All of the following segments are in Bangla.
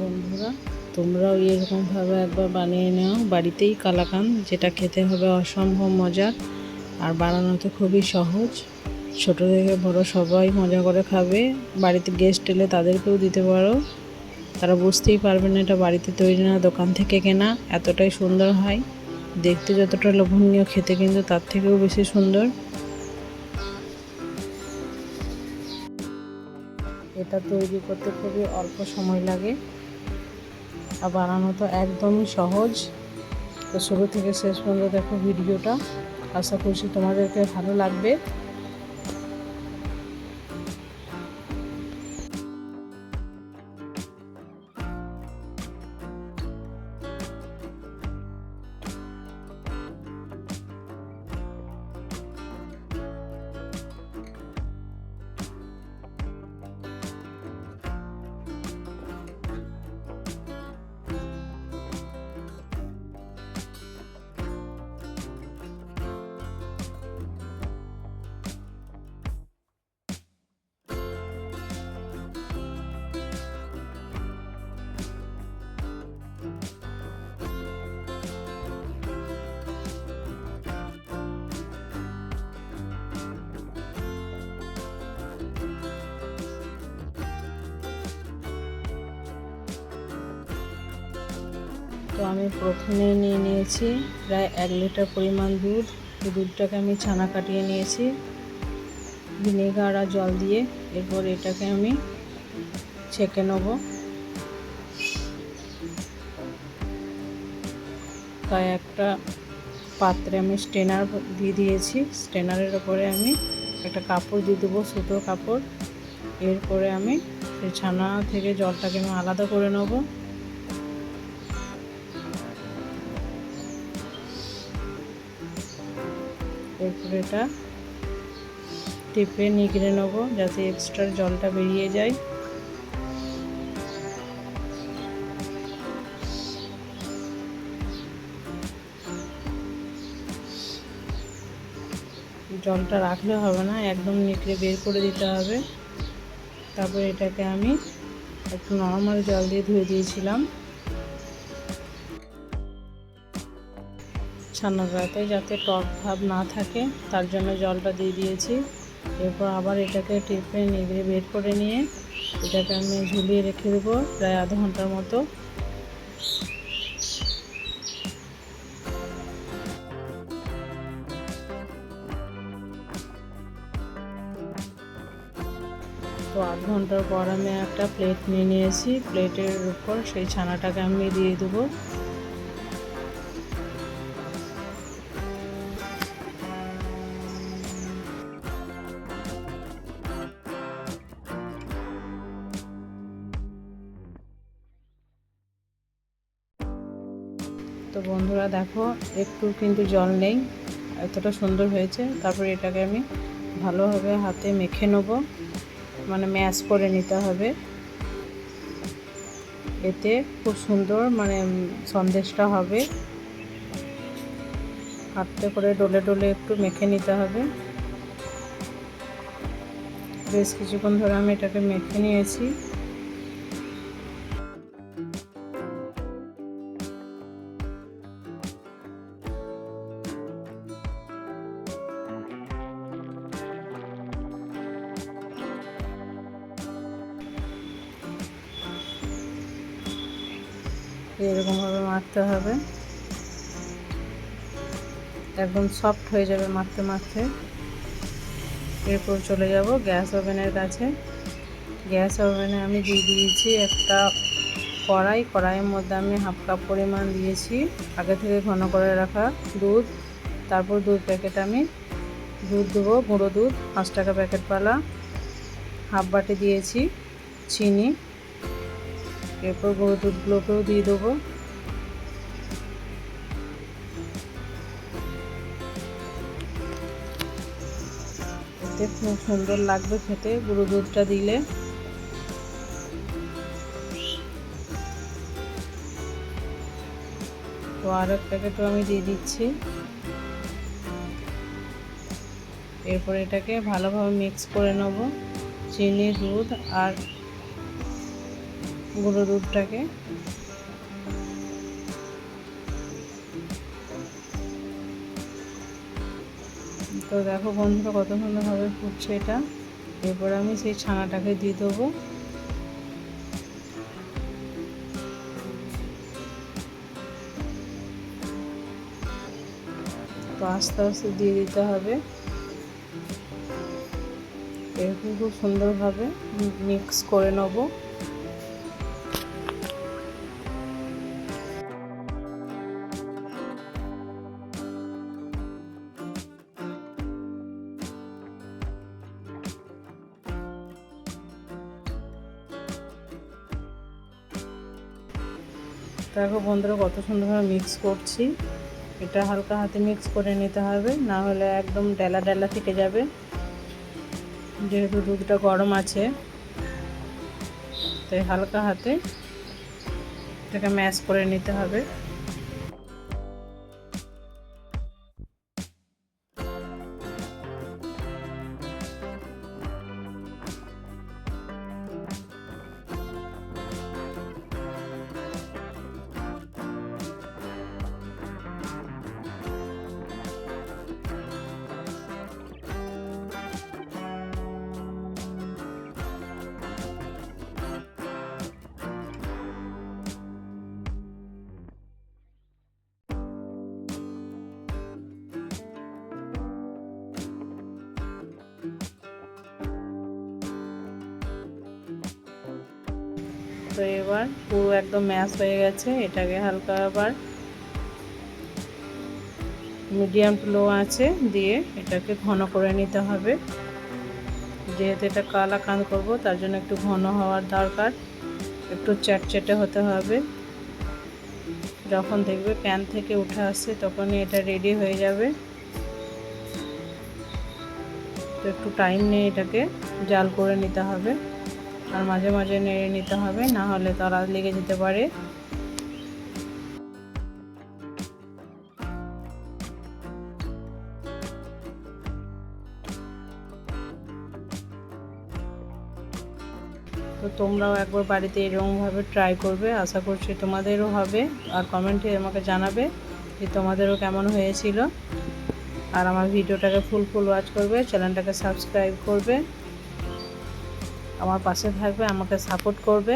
বন্ধুরা, তোমরাও এরকমভাবে একবার বানিয়ে নাও। বাড়িতেই কালাকান, যেটা খেতে হবে অসম্ভব মজার আর বানানো তো খুবই সহজ। ছোটো থেকে বড় সবাই মজা করে খাবে। বাড়িতে গেস্ট এলে তাদেরকেও দিতে পারো। তারা বুঝতেই পারবে না এটা বাড়িতে তৈরি না, দোকান থেকে কেনা, এতটাই সুন্দর হয়। দেখতে যতটা লোভনীয়, খেতে কিন্তু তার থেকেও বেশি সুন্দর। এটা তৈরি করতে খুবই অল্প সময় লাগে। আর বানানো তো একদমই সহজ। তো শুরু থেকে শেষ পর্যন্ত দেখো ভিডিওটা। আশা করছি তোমাদেরকে ভালো লাগবে। তো আমি প্রথমে নিয়ে নিয়েছি প্রায় এক লিটার পরিমাণ দুধ। দুধটাকে আমি ছানা কাটিয়ে নিয়েছি, ভিনেগার আর জল দিয়ে। এরপর এটাকে আমি ছেঁকে নেব। তাই একটা পাত্রে আমি স্টেনার দিয়ে দিয়েছি। স্টেনারের ওপরে আমি একটা কাপড় দিয়ে দেবো সুতোর কাপড়। এরপরে আমি সেই ছানা থেকে জলটাকে আমি আলাদা করে নেব। এরপর এটা টিপে নিগড়ে নেব যাতে এক্সট্রা জলটা বেরিয়ে যায়। জলটা রাখলে হবে না, একদম নিকড়ে বের করে দিতে হবে। তারপর এটাকে আমি একটু নর্মাল জল দিয়ে ধুয়ে দিয়েছিলাম। ছানার রাতে যাতে টক ভাব না থাকে, তার জন্য জলটা দিয়ে দিয়েছি। এরপর আবার এটাকে টিপে নিগড়ে বের করে নিয়ে এটাকে আমি ঝুলিয়ে রেখে দেবো প্রায় আধ ঘণ্টার মতো। তো আধ ঘণ্টার পর আমি একটা প্লেট নিয়ে নিয়েছি। প্লেটের উপর সেই ছানাটাকে আমি দিয়ে দেবো। বন্ধুরা, দেখো, একটু কিন্তু জল নেই, এতটা সুন্দর হয়েছে। তারপরে এটাকে আমি ভালোভাবে হাতে মেখে নেব মানে ম্যাশ করে নিতে হবে। এতে খুব সুন্দর মানে সন্দেশটা হবে। হাতে করে ডলে ডলে একটু মেখে নিতে হবে। বেশ কিছুক্ষণ ধরে আমি এটাকে মেখে নিয়েছি। এরকমভাবে মারতে হবে। একদম সফট হয়ে যাবে মারতে মারতে। এরপর চলে যাব গ্যাস ওভেনের কাছে। গ্যাস ওভেনে আমি দিয়ে দিয়েছি একটা কড়াই। কড়াইয়ের মধ্যে আমি হাফ কাপ পরিমাণ দিয়েছি। আগে থেকে ঘন করে রাখা দুধ। তারপর দুধ প্যাকেট আমি দুধ দেবো, গুঁড়ো দুধ, পাঁচ টাকা প্যাকেট পালা। হাফ বাটি দিয়েছি চিনি। এরপর গরু দুধগুলোকেও দিয়ে দেবো। খুব সুন্দর লাগবে খেতে, গুঁড়ো দুধটা দিলে। তো আর এক প্যাকেটও আমি দিয়ে দিচ্ছি। এরপর এটাকে ভালোভাবে মিক্স করে নেব চিনি দুধ আর গুঁড়ো দুধটাকে। তো দেখো বন্ধুরা কত সুন্দরভাবে ফুটছে এটা। এরপর আমি সেই ছানাটাকে দিয়ে দেবো। তো আস্তে আস্তে দিয়ে দিতে হবে। এরকম খুব সুন্দরভাবে মিক্স করে নেব। দেখো বন্ধুরা, কত সুন্দরভাবে মিক্স করছি। এটা হালকা হাতে মিক্স করে নিতে হবে, না হলে একদম ডেলা ডেলা থেকে যাবে। যেহেতু দুধটা গরম আছে, তাই হালকা হাতে এটাকে ম্যাশ করে নিতে হবে। তো এবার পুরো একদম ম্যাশ হয়ে গেছে, এটাকে হালকা আবার মিডিয়াম লো আছে দিয়ে এটাকে ঘন করে নিতে হবে। যেহেতু এটা কালা কান করব, তার জন্য একটু ঘন হওয়ার দরকার। একটু চ্যাটচেটে হতে হবে। যখন দেখবে প্যান থেকে উঠে আসছে, তখনই এটা রেডি হয়ে যাবে। তো একটু টাইম নিয়ে এটাকে জাল করে নিতে হবে। আর মাঝে মাঝে নেড়ে নিতে হবে, না হলে তারা লেগে যেতে পারে। তো তোমরাও একবার বাড়িতে এরকমভাবে ট্রাই করবে, আশা করছি তোমাদেরও হবে। আর কমেন্টে আমাকে জানাবে যে তোমাদেরও কেমন হয়েছিল। আর আমার ভিডিওটাকে ফুল ফুল ওয়াচ করবে চ্যানেলটাকে সাবস্ক্রাইব করবে। আমার পাশে থাকবে আমাকে সাপোর্ট করবে।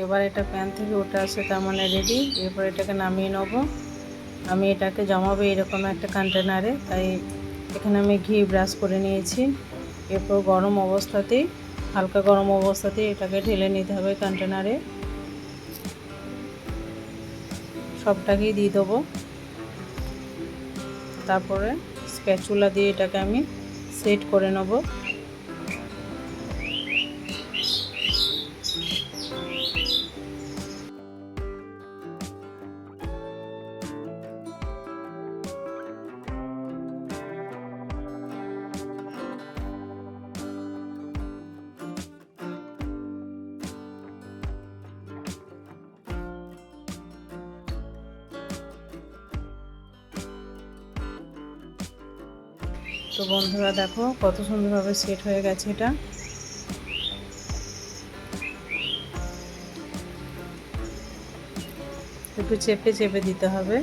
এবার এটা প্যান থেকে উঠে আসে তার মানে রেডি এরপর এটাকে নামিয়ে নেব। আমি এটাকে জমাবো এরকম একটা কন্টেনারে তাই এখানে আমি ঘি ব্রাশ করে নিয়েছি। এরপর গরম অবস্থাতেই, হালকা গরম অবস্থাতেই এটাকে ঢেলে নিতে হবে কন্টেনারে সবটাকেই দিয়ে দেবো। তারপরে স্প্যাচুলা দিয়ে এটাকে আমি সেট করে নেব। তো বন্ধুরা দেখো, কত সুন্দরভাবে সেট হয়ে গেছে এটা। একটু চেপে চেপে দিতে হবে।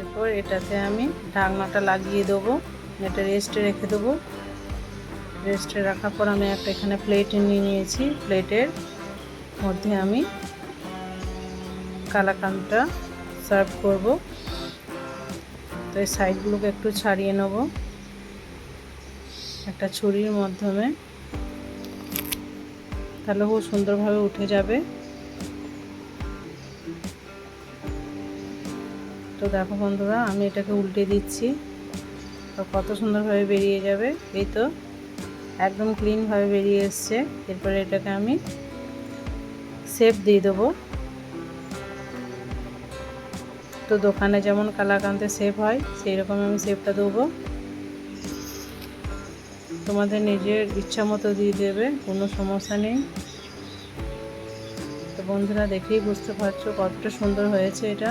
এরপর এটাতে আমি ঢাকনাটা লাগিয়ে দেবো। এটা রেস্টে রেখে দেবো। রেস্টে রাখার পর আমি একটা এখানে প্লেট নিয়ে নিয়েছি। প্লেটের মধ্যে আমি কালাকানটা সার্ভ করব। তো এই সাইডগুলোকে একটু ছাড়িয়ে নেব। একটা ছুরির মাধ্যমে। তাহলে খুব সুন্দরভাবে উঠে যাবে। তো দেখো বন্ধুরা, আমি এটাকে উল্টে দিচ্ছি। তো কত সুন্দরভাবে বেরিয়ে যাবে। এই তো, একদম ক্লিনভাবে বেরিয়ে এসছে। এরপরে এটাকে আমি শেপ দিয়ে দেবো। তো দোকানে যেমন কালাকান্তে শেপ হয় সেই রকম আমি শেপটা দেবো। তোমাদের নিজের ইচ্ছা মতো দিয়ে দেবে, কোনো সমস্যা নেই। তো বন্ধুরা, দেখেই বুঝতে পারছ কতটা সুন্দর হয়েছে এটা।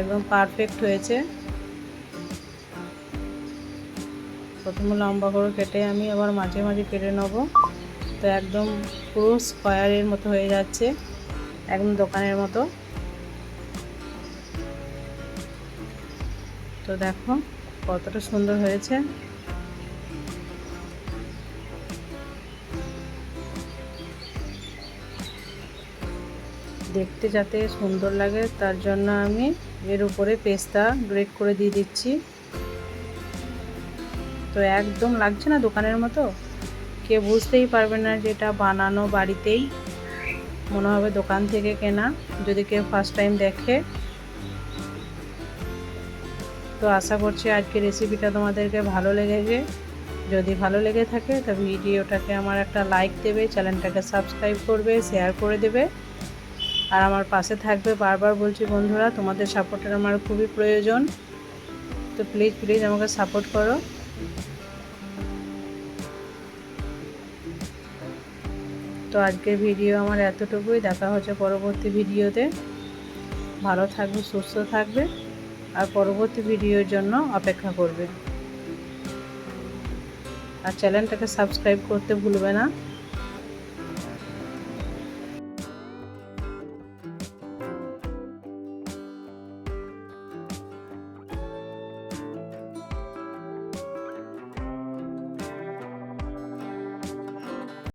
একদম পারফেক্ট হয়েছে। প্রথমে লম্বা করে কেটে আমি আবার মাঝে মাঝে কেটে নেব। তো একদম পুরো স্কোয়ারের মতো হয়ে যাচ্ছে, একদম দোকানের মতো। তো দেখো কতটা সুন্দর হয়েছে। দেখতে যাতে সুন্দর লাগে, তার জন্য আমি এর উপরে পেস্তা গ্রেট করে দিয়ে দিচ্ছি। তো একদম লাগছে না দোকানের মতো? কে বুঝতেই পারবে না যে এটা বানানো বাড়িতেই। মনে হবে দোকান থেকে কেনা, যদি কেউ ফার্স্ট টাইম দেখে। তো আশা করছি আজকের রেসিপিটা তোমাদেরকে ভালো লেগেছে। যদি ভালো লেগে থাকে, তো ভিডিওটাকে আমার একটা লাইক দেবে চ্যানেলটাকে সাবস্ক্রাইব করবে শেয়ার করে দেবে। আর আমার পাশে থাকবে বারবার বলছি বন্ধুরা, তোমাদের সাপোর্টের আমার খুবই প্রয়োজন। তো প্লিজ প্লিজ আমাকে সাপোর্ট করো। তো আজকের ভিডিও আমার এতটুকুই। দেখা হচ্ছে পরবর্তী ভিডিওতে ভালো থাকবে, সুস্থ থাকবে, আর পরবর্তী ভিডিওর জন্য অপেক্ষা করবে। আর চ্যানেলটাকে সাবস্ক্রাইব করতে ভুলবে না।